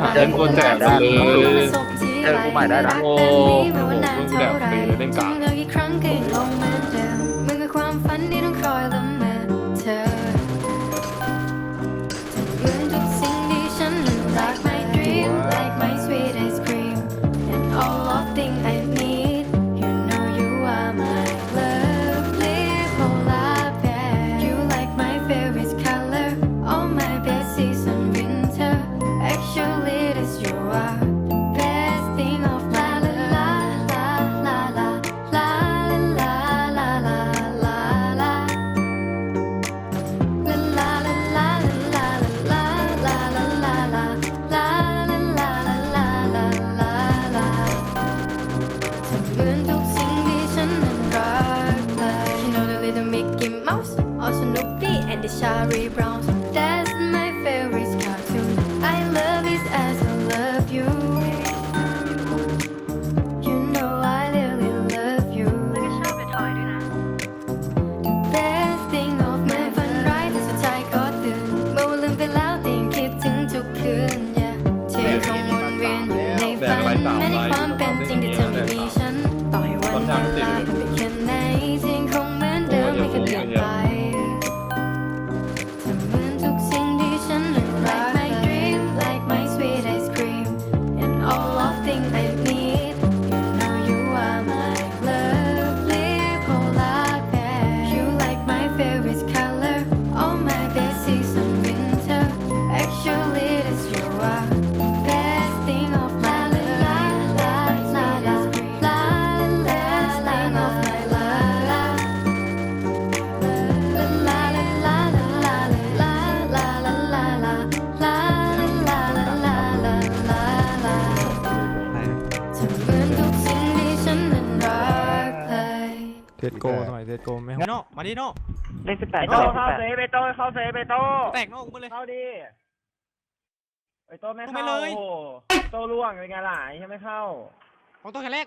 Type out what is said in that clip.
ไปเดินบนแบบได้เลยเจอกูใหม่ได้นะโอ้โหมึงแบบไปเล่นกา Snoopy and the Charlie Browns That's my favorite cartoon I love it as I love you You know I really love you แล้วก็ชอบไปทอยด้วยนะ Best thing of my ฝันร้ายแต่สุดท้ายก็ตื่นเมื่อวันลืมไปแล้วแต่ยังคิดถึงทุกคืน yeah เธอคงวนเวียนอยู่ในฝันแม้ในความ เทสโกสมัยเทสโกไม่นอกมาดินอกเลขสิบแปดไอโต้เข้าเซฟไอโต้เข้าเซฟไอโต้แตกนอกกูไปเลย เข้าดิไอโต้ไม่เข้าไปเข้าเลย โอ้โหโต้ล่วงเป็นไงล่ะใช่ไม่เข้า ของตัวแค่แรก